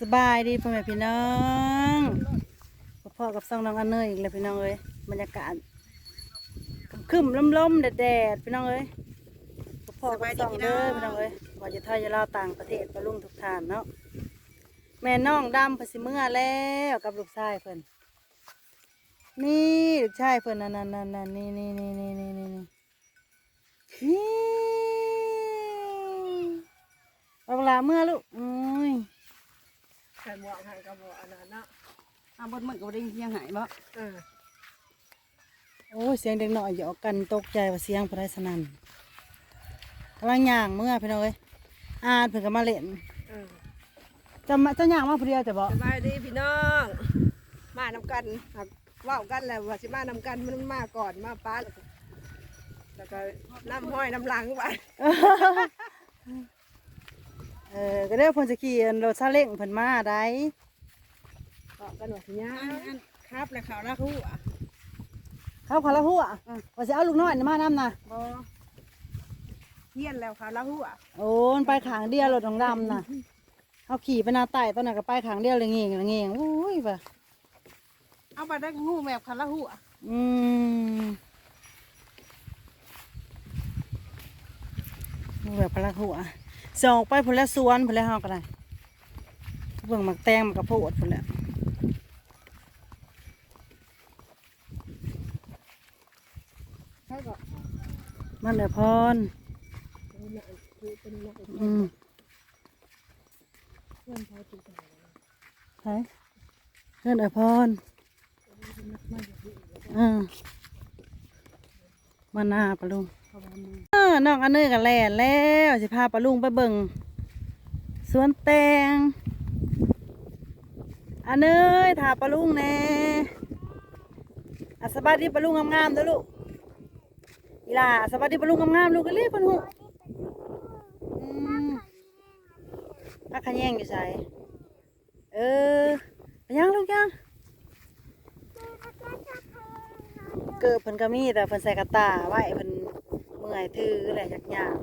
สบายดีพ่อแม่พี่น้องพ่อกับซองน้องอันเนยอีกแล้วพี่น้องเอ้ยบรรยากาศคึมๆล้มแดดแดดพี่น้องเอ้ยพ่อกับซองเด้อพี่น้องเอ้ยว่าจะทอยจะลาต่างประเทศประลุ่งทุกทานเนาะแม่น้องดำพสิเมื่อแล้วกับลูกชายเพิ่นนี่ลูกชายเพิ่นนั่นนั่นนั่นนี่นี่นี่นี่นี่นี่นี่เวลาเมื่อลูกอืม ใส่หมวกให้กับหมวกอันนั้นเนาะอาบดมันก็บ่ได้เสียงหายบ่เออโอ้ยเสียงเด็กน้อยหยอกกันตกใจว่าเสียงพระไรสนั่นกำลังย่างเมื่อพี่น้องเอ้ยอ่านเพิ่นก็มาเล่นเออจะมาจะย่างมาผู้เดียวแต่บ่สบายดีพี่น้อง มานำกันครับเว้ากันแล้วว่าสิมานำกันมันมาก่อนมาป้าแล้วก็แล้วก็น้ำห้อยน้ำหลังไป เออก็ได้เพิ่นจะขี่รถซาเล้งเพิ่นมาได้บอกกันว่าสิย่างครับแล้วเขาละคู่อะเขาพาละหัวว่าสิเอาลูกน้อยนี่มานํน่ะบอเฮียนแล้วเขาละคู่อะโอ้มันไปขางเดียวรถของดำน่ะเขาขี่ไปหนาใต้ตอนนั้นก็ไปขางเดียวเลยเงี้ยเลยเงี้ยโอ้ยว่ะเอาไปได้งูแบบเขาละคู่อะอืมแบบพละหัว ส่องไปพุ่นละสวนพุ่นละเฮาก็ได้เบิ่งหมักแตงหมักกระโพดพุ่นละใช่ก็มันเดือพรเป็นหนังคือเป็นหนังอืมเพื่อนเขาติดกันใช่เพื่อนเดือพรอ่ามาหน้าปะลุงเขาบ้านมื ออน้องอันเนยกันแล่นแล้วสิพาปะลุงไปเบิ่งสวนแตงอันเนยถาปะลุงแน่อะสบายดีปะลุงงามๆด้อลูกอีหล่าสบายดีปะลุงงามๆลูกกันเลยปะลุงอืมพักขะแยงอยู่ใส่เออไปยังลูกยังเกิดเพิ่นก็มีแต่เพิ่นใส่กระตาไว้เพิ่น มื่อยถืออะไรยักยาก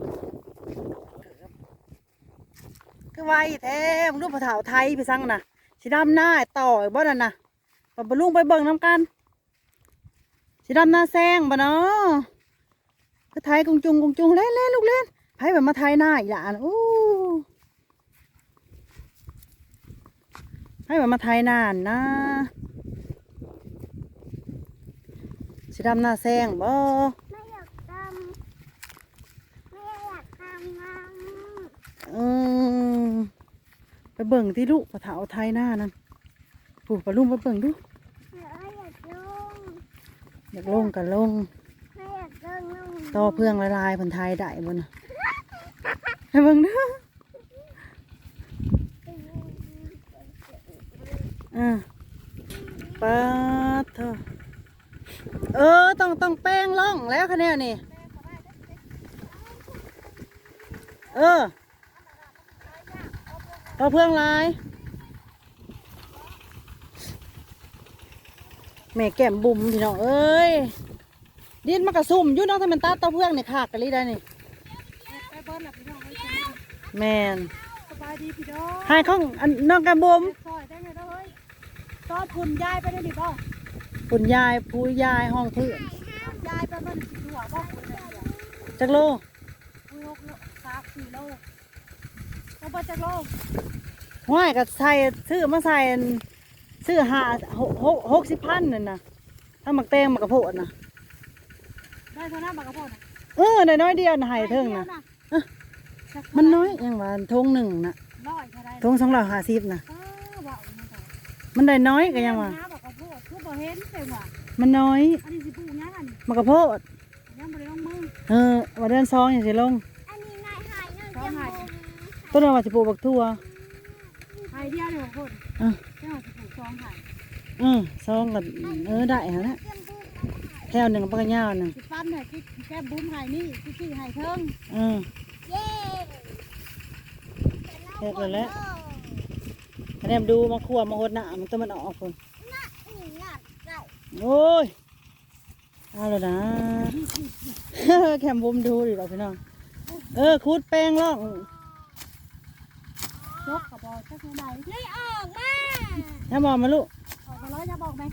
เกิดก็ไวแท้มึงดูผาเถาไทยพี่สั่งน่ะสิดำหน้าต่อยบ่นั่นน่ะปะปะลุงไปเบิ่งน้ำกันสิดำหน้าแซงบ่เนาะก็ไทยกงจุงกงจุงเล่นเล่นลูกเล่นไผแบบมาไทยหน้าอีหลานอู้ไผแบบมาไทยหน้านะสิดำหน้าแซงบ่ ไม่อยากทำไม่อยากทำน้ เออไปเบิ่งที่ลูกปะเถาไทยหน้านั่นผูกปลาลุงไปเบิ่งดูอยากลงอยากลงกันลงไม่อยากลงลงต่อเพื่องละลายผนไทยได้บนให้เบิ่งด้ออ่าปาเถอะเออต้องต้องแป้งล่องแล้วคะแนนนี่ เออ ต่อเพื่องลายแม่แก้มบุ๋มพี่น้องเอ้ยดินมากระซุ่มอยู่เน้องถ้ามันตัดเต้าเพื่องนี่ขากกันเลยได้นี่ไปเบิ้ลหลับพี่น้องไว้แมนสบายดีพี่น้องให้ข้องอันน้องกระบุ๋มซอยได้ไงเด้อเฮ้ยก็พุ่นยายไปได้ดิบ่คุณยายผู้ยายห้องเพื่อนยายไปมันสิหัวบ่พุ่นเลยเดียวจักโลพุ่นหกโลสามสี่โล เอาไปจากโลห้อยกับใส่ซื้อมาใส่อันซื้อหาหกหกหกสิบพันนั่นนะถ้าหมักแตงหมักกระโพดนะได้เท่านั้นบักกระโพดน่ะเออได้น้อยเดียวนะให้เทิงนะมันน้อยยังว่าทงหนึ่งนะน้อยเท่าไรทงสองร้อยห้าสิบนะอ้าวว่าเอามาใส่มันได้น้อยก็ยังว่าหาบักกระโพดคือบ่เห็นเต็มว่ะมันน้อยอันนี้สิปลูกหยังอันนี้หมักกระโพดยังบ่ได้ลงมือเออว่าเดือนสองอย่างสิลง ต้นว่าสิปลูกบักทั่วหายเดียวเดียวโพดอะเจ้าสิปลูกสองหายเออสองกับเออได้ฮะนะจมูกแถวหนึ่งปากกระยาวหนึ่งสิปั้นให้กิ๊กแก้บุ้มหายนี่กิ๊กกิ๊กหายเทิงเออเย้เฮ็ดแล้วแหละคะแนนดูมาขั่วมาหดหน้ามันต้องมันออกคนน่ะนี่น่ะเจ้าโอ้ยเอาแล้วนะแคมบุมดูดิเราพี่น้อง เออคูดแป้งล่อง ยกกระบอกจะไหนไม่ออกมาอย่าบอกมาลูกออกมาแล้วจะบอกไหม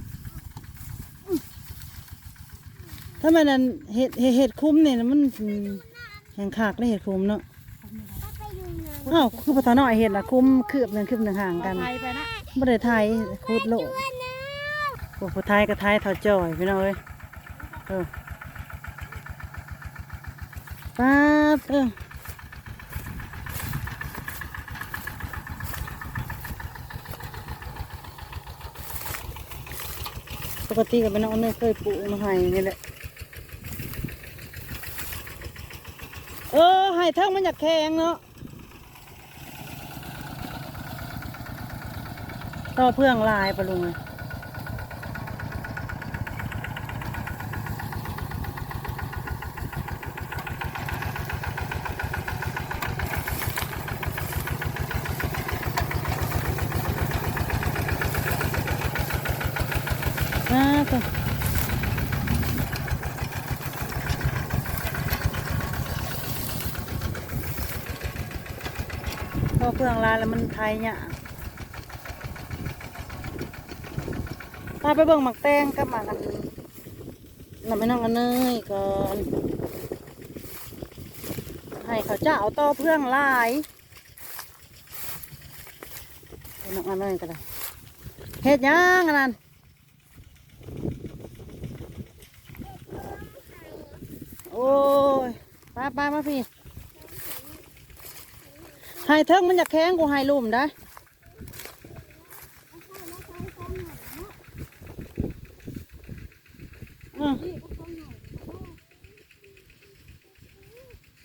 ถ้ามันนั่นเห็ดเห็ดเห็ดคุ้มเนี่ยมันแห่งขากได้เห็ดคุ้มเนาะก็ไปดูเงินอ้าวคือภาษาหน่อยเห็ดอะคุ้มคืบหนึ่งคืบหนึ่งห่างกันไทยไปนะไม่ได้ไทยคูดโลกวันนะพวกผู้ไทยกับไทยเท่าจอยพี่น้องเอ้ยเออป้าดเออ ปกติกับเป็นน้องเนยเคยปลูกมาให้นี่แหละ เออให้เท่งมันอยากแข็งเนาะต่อเพื่องลายปะลุงอะอ่ ต่อต่อเพื่องลายแล้วมันไทยเนี่ยากพาไปเบิ่งหมักแตงกับหมักอันนำไม่น้องอันเนยก่อนให้เขาเจ้าเอาต่อเพื่องลายไปน้องอันเนยก็ได้เฮ็ดหยังอันนั้น อ้ยไปไปมาพี่ให้เทิงมันอยากแข็งกูให้ลุ่มได้อืม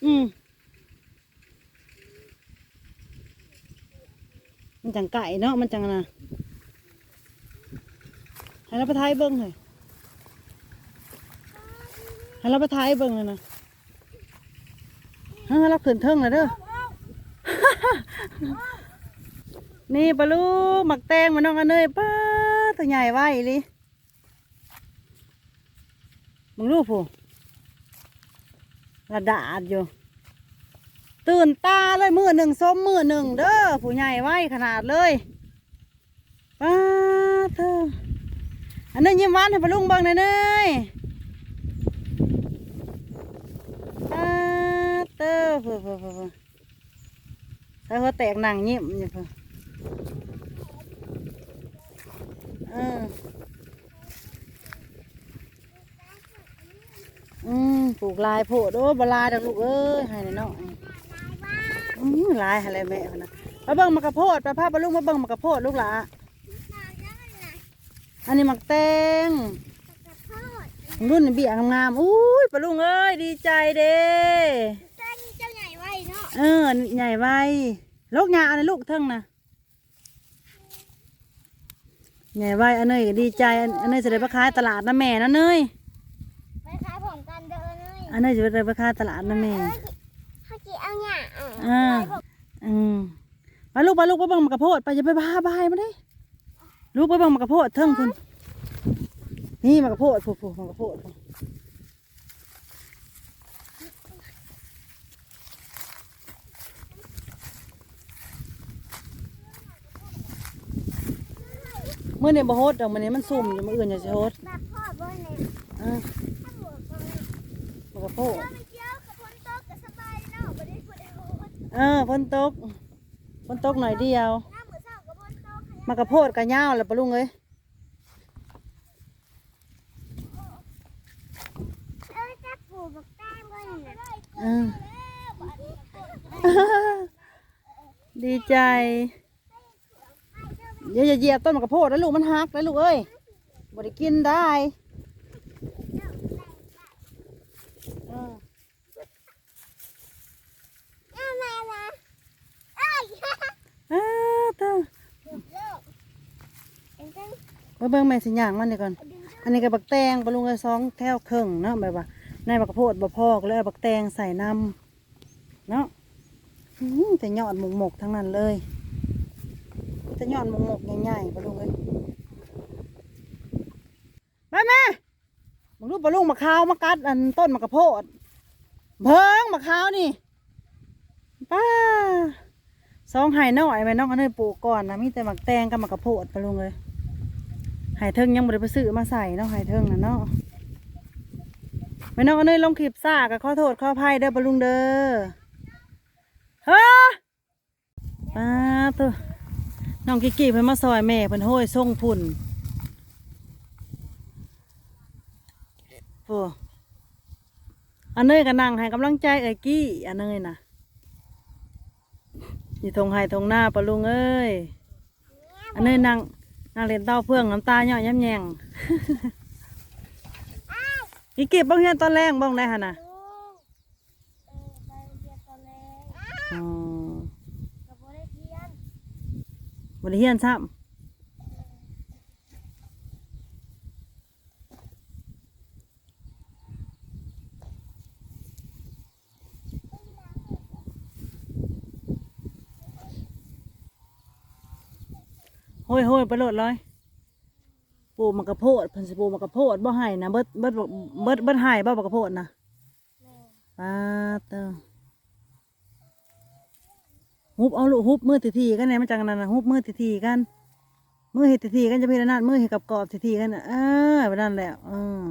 อืมมันจังไก่เนาะมันจังนะให้เราไปทายเบิ้งเลย ให้เราไปทายเบิ้งเลยนะให้เราขึ้นเทิงเลยเด้อ นี่ปลาลูกหมักแตงมันน้องอันเนยป้าตัวใหญ่ไว้ลิมึงรู้ผู้ระดาดอยู่ ตื่นตาเลยมือหนึ่งส้มมือหนึ่งเด้อผู้ใหญ่ไว้ขนาดเลยป้าเธออันนั้นยิ้มหวานให้ปลาลุงเบังหน่อยเนยป้า เธอเพื่อเพื่อเพื่อเพื่อถ้าเขาแตกหนังยิ้มอยู่เพื่อเอออืมปลูกลายโพดโอ้บลายดอกลูกเอ้ยให้หน่อยอืมลายอะไรแม่พะนะมาเบิ่งมากระโพดไปพาปลาลูกมาเบิ่งมากระโพดลูกหล่ะอันนี้หมักแตงรุ่นเบี้ยงามๆอุ้ยปลาลุงเอ้ยดีใจเด้ เนาะเออ ใหญ่ไว้ลูกยาอันนี้ลูกเทิงนะใหญ่ไว้อันเนยก็ดีใจอันอันเนยจะได้ไปขายตลาดนะแม่นะเนยไปขายผมกันเด้อเลยอันเนยจะได้ไปขายตลาดนะแม่เขาจีเอาเนี่ยอะอ่าอืมไปลูกไปลูกไปเบังมากระโพดไปอย่าไปบ้าบายมาดิลูกไปเบังมากระโพดเทิงคุณนี่มากระโพดผูผูมากระโพด มื่อเนี่ยบ่โฮดดอกมันนี้มันซุ่มอยู่มื่ออื่นอย่าสิโฮดแบบพ่อบ่เนี่ยอ่าถ้าบวกกันมากระโพดถ้าไม่เกี่ยวกับพ้นโต๊ะก็สบายเนาะบ่ได้พูดให้โหดเออฝนตกฝนตกหน่อยเดียวน้ำมือเศร้ากับพ้นโต๊ะขยันมากระโพดกระย่าวแหละปะลุงเอ้ยเอ้ยจะปลูกบักแต้มบ่เนี่ยเออดีใจ อย่าอย่าเหยียบต้นมะกระโพดแล้วลูกมันหักแล้วลูกเอ้ยบ่ได้กินได้เออเอามาละเอ้ยอ้าวเต้าเกือบเลิกเป็นจังมาเบิ่งแม่สิย่างมันนี่ก่อน อันนี้ก็บักแตงปะลุงเอ้ยสองแถวครึ่งเนาะแบบว่าในบักกระโพดบ่พอก็เลยเอาบักแตงใส่น้ำเนาะอื้อแต่ยอดหมกหมกๆทั้งนั้นเลยแต่ ยอดหมกหมกใหญ่ๆปะลุงเอ้ยไปแม่มึงรู้ปะลุงมะขาวมากัดอันต้นมะกระโพดเบิ่งมะขาวนี่ป้าสองไห่น้อยแม่น้องอันนี้ปลูกก่อนนะมีแต่หมักแตงกับหมักกระโพดปลุงเลยไห่เทิงยังบ่ได้ไปซื้อมาใส่เนาะไห่เทิงนะเนาะแม่น้องอันนี้ลงคลิปซ่าก็ขอโทษขออภัยเด้อปะลุงเด้อเฮ้อป้าตัว น้องกิกกี้เพิ่นมาซอยแม่เพิ่นโห้ยส่งพุ่นโอ้อันเนยก็นั่งให้กำลังใจเอ้ยกี้อันเนยนะอยู่ทงไห้ทงหน้าปะลุงเอ้ยอันเนี้นางนางเล่นเต้าเพื่องน้ำตาเนาะย้ำแยงอีเก็บบ้างเฮียนตอนแรกบ้างได้ฮะนะ ลุงเออไปเรียนตอนแรก อ๋อ กับบ่ได้เรียน บริเฮียนซ้ำโห้ยโห้ยไปโหลดเลยปลูกมะกระโพดเพิ่นสิปลูกมะกระโพดบ่ให้นะเบิดเบิดเบิดเบิดให้บ่มะกระโพดนะแม่ปาเตอฮุ บเอาลูกฮุบมือทีๆกันเนี่ยมันจังนั้นนะฮุบมือทีๆกันมือเห็ดทีๆกันจะเป็นอันนั่นมือเห็ดกับกรอบทีๆกันน่ะเออแบบนั้นแหละเออ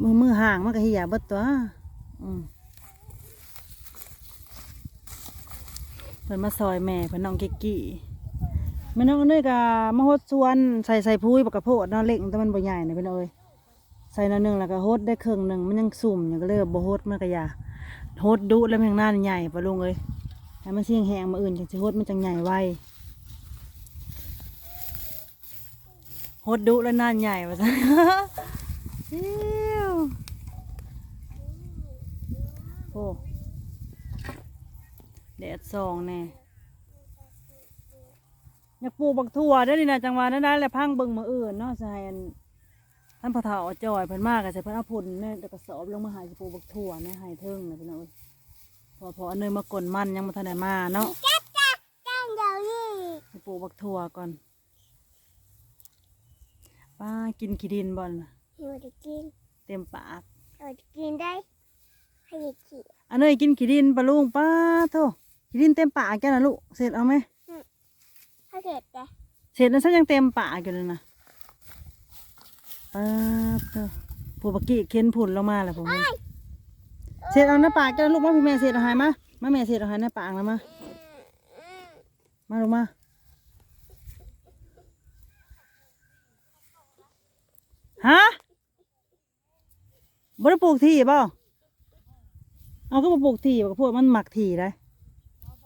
มือมือห่างมันก็เหี่ยบดตัวอืมเพิ่นมาซอยแม่เพิ่นน้องเก๊กกี้แม่น้องเนยกะมาฮดสวนใส่ใส่พุ้ยบักกระโพดนาะเล็กแต่มันบ่ใหญ่นะเป็นเอ้ยใส่นอยหนึ่งแล้วก็โฮดได้ครึ่งหนึ่งมันยังสุ่มอย่างก็เลยบ่โฮดมันก็ยาโฮดดุแล้วมันยังหน้าใหญ่ปะลุงเอ้ย ให้มันเสียงแหงมาอื่นจังสิโฮดมันจังใหญ่ไวโฮดดุแล้วน้านใหญ่ปะซะอิ๊วโอ้แดดสองแน่อยากปลูกบักถั่วได้อนี่นะจังหวะนั้นได้แหละพังเบิ่งมืออื่นเนาะใส่อันท่านพ่อเฒ่าจ่อยเพิ่นมากอะใส่เพิ่นเอาพุ่นเนี่ยแต่กระสอบลงมาหายปลูกบักถั่วเนี่ยหายเทิงนะพี่น้อง เอ้ยพอพออันเนยมากลนมันยังมาทันได้มาเนาะจ้าจ้าจ้าเดี๋ยวนี้สิปลูกบักถั่วก่อนป้ากินขี้ดินบ่อนน่ะหิวจะกินเต็มปากเราจะกินได้ให้เด็กขี่อันเนยกินขี้ดินปะลุงป้าโธ่ขี้ดินเต็มปากแกนะลูกเสร็จเอาไหมถ้าเกิดแต่เสร็จแล้วฉันยังเต็มปากอยู่เลยนะป้าโธ่ผู้บักกี้เค้นผุนลงมาแล้วผม เสร็จเอาหน้าปากแกนะลูกมาพี่แม่เสร็จเอาใหายมามาแม่เสร็จเอาใหายหน้าปากแล้วมามาลงมาฮะบ่ได้ปลูกที่บ่เอาก็มาปลูกที่บ่ก็พวกมันหมักที่ได้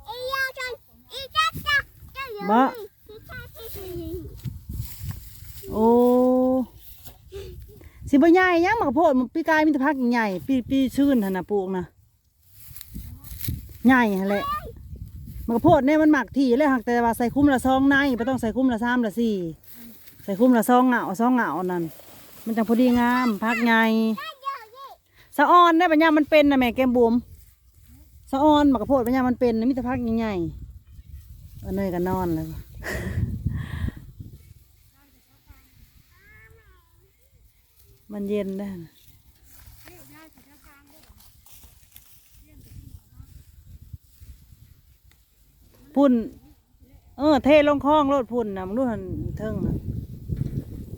อียาจันอีจ้าจ้าจ้าเดี๋ยวบ่นี้อีจ้าจ้าจ้าโอ้ สิบใหญ่ยังหมักโพดมันปีกายมีแต่พักใหญ่ปีปีชื่นหันนะปลูกนะใหญ่แหละหมักโพดเนี่ยมันหมักที่เลยหักแต่ว่าใส่คุ้มละซองในบ่ต้องใส่คุ้มละสามละสี่ใส่คุ้มละซองเหงาซองเหงานั่นมันจังพอดีงามพักใหญ่สะออนได้ปัญญามันเป็นนะแม่แกมบุ๋มสะออนหมักโพดปัญญามันเป็นนะมิตรพักใหญ่ๆเอาเนยกันนอนเลย มันเย็นได้นะพุ่น เออ เทลงคลองรถพุ่นนะมึงดูหันเทิงนะ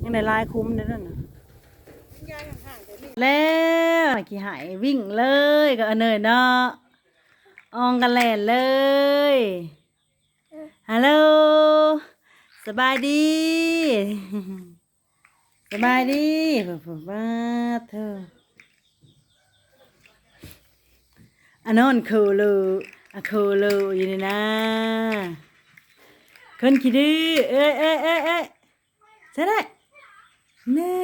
ยังได้ลายคุ้มเด้อนั่นนะแล้วขี่หายวิ่งเลยกับเนยเนาะอองกันแล่นเลยฮัลโหลสบายดี สบายดีผมว่าเธออันนนคูลูอะคูลูอยู่นี่นะคนขี้ดื้อเอ้ยเอ้ยเอ้ยเอ้ยใช่ได้เน่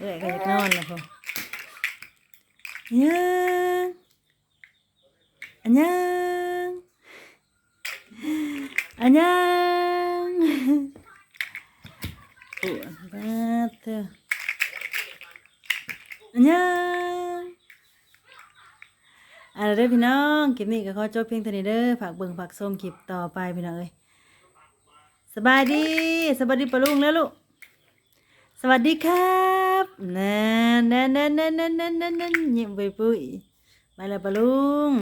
เอ้ยก็อยากนอนแล้วพอยังอันยังอันยัง ปวดบ้าเธออันยังเอะไรเด้อพี่น้องคลิปนี้ก็ขอจบเพียงเท่านี้เด้อฝากเบิ่งฝากส้มคลิปต่อไปพี่น้องเอ้ยสบายดีสบายดีปะลุงแล้วลูกสวัสดีครับนั่นนั่นนั่นนั่นนั่นนั่นนั่นยิ้มปุยปุยไปแล้วปะลุง